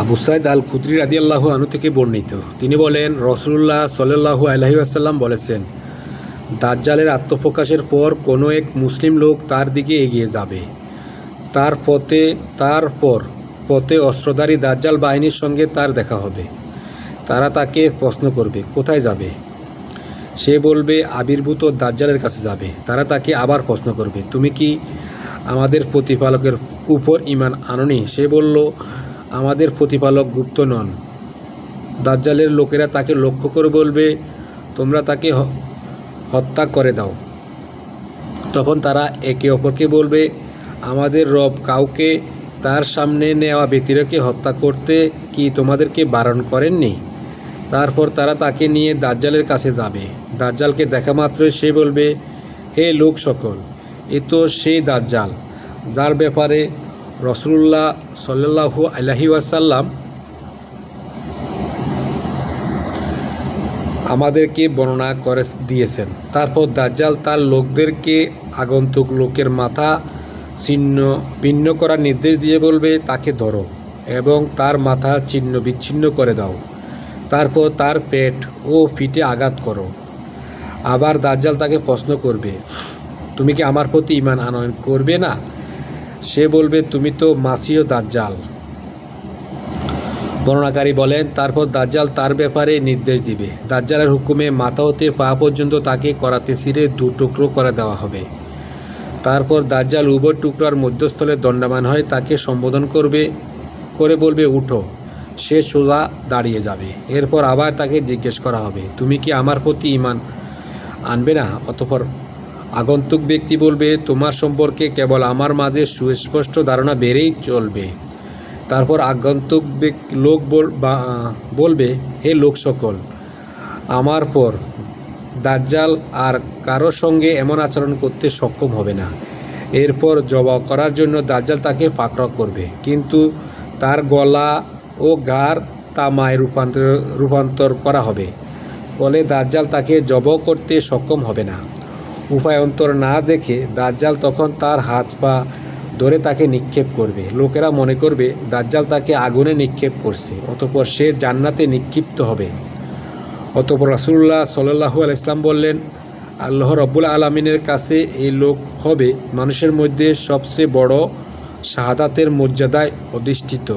আবু সাইদ আল খুদ্রি রাদি আল্লাহ আনু থেকে বর্ণিত। তিনি বলেন রসুল্লাহ সাল্লাহু আলহি আসাল্লাম বলেছেন, দাজ্জালের আত্মপ্রকাশের পর কোনো এক মুসলিম লোক তার দিকে এগিয়ে যাবে। তার পথে তারপর পথে অস্ত্রধারী দাজ্জাল বাহিনীর সঙ্গে তার দেখা হবে। তারা তাকে প্রশ্ন করবে, কোথায় যাবে? সে বলবে, আবির্ভূত দাজ্জালের কাছে যাবে। তারা তাকে আবার প্রশ্ন করবে, তুমি কি আমাদের প্রতিপালকের উপর ইমান আননি? সে বলল আমাদের প্রতিপালক গুপ্ত নন। দাজ্জালের লোকেরা তাকে লক্ষ্য করে বলবে, তোমরা তাকে হত্যা করে দাও। তখন তারা একে অপরকে বলবে, আমাদের রব কাউকে তার সামনে নেওয়া ব্যক্তিরাকে হত্যা করতে কি তোমাদেরকে বারণ করেননি? তারপর তারা তাকে নিয়ে দাজ্জালের কাছে যাবে। দাজ্জালকে দেখা মাত্রই সে বলবে, হে লোক সকল এ তো সেই দাজ্জাল, যার ব্যাপারে রসুল্লাহ সাল্লাহু আলহি ওয়াসাল্লাম আমাদেরকে বর্ণনা করে দিয়েছেন। তারপর দাজ্জাল তার লোকদেরকে আগন্তুক লোকের মাথা ছিন্ন ভিন্ন করার নির্দেশ দিয়ে বলবে, তাকে ধরো এবং তার মাথা ছিন্ন বিচ্ছিন্ন করে দাও। তারপর তার পেট ও পিঠে আঘাত করো। আবার দাজ্জাল তাকে প্রশ্ন করবে, তুমি কি আমার প্রতি ইমান আনয়ন করবে না? সে বলবে, তুমি তো মাসিও দাজ্জাল। বর্ণনাকারী বলেন, তারপর দাজ্জাল তার ব্যাপারে নির্দেশ দিবে। দাজ্জালের হুকুমে মাথা হতে পা পর্যন্ত তাকে করাতে সিরে দু টুকরো করে দেওয়া হবে। তারপর দাজ্জাল উভয় টুকরার মধ্যস্থলে দণ্ডায়মান হয়, তাকে সম্বোধন করবে, করে বলবে, উঠো, সে সোজা দাঁড়িয়ে যাবে। এরপর আবার তাকে জিজ্ঞেস করা হবে, তুমি কি আমার প্রতি ইমান আনবে না? অতপর আগন্তুক ব্যক্তি বলবে, তোমার সম্পর্কে কেবল আমার মাঝে সুস্পষ্ট ধারণা বেড়েই চলবে। তারপর আগন্তুক লোক বলবে, হে লোক সকল, আমার পর দাজ্জাল আর কারোর সঙ্গে এমন আচরণ করতে সক্ষম হবে না। এরপর জবাব করার জন্য দাজ্জাল তাকে পাকড়াও করবে। কিন্তু তার গলা ও গার তা তামায় রূপান্তর রূপান্তর করা হবে। ফলে দাজ্জাল তাকে জব করতে সক্ষম হবে না। উপায়ন্তর না দেখে দাজ্জাল তখন তার হাত পা ধরে তাকে নিক্ষেপ করবে। লোকেরা মনে করবে, দাজ্জাল তাকে আগুনে নিক্ষেপ করছে, অতপর সে জান্নাতে নিক্ষিপ্ত হবে। অতপর রাসুল্লাহ সাল্লাহু আলাইসলাম বললেন, আল্লাহ রব্বুল আলমিনের কাছে এই লোক হবে। মানুষের মধ্যে সবচেয়ে বড় শাহাদাতের মর্যাদায় অধিষ্ঠিত।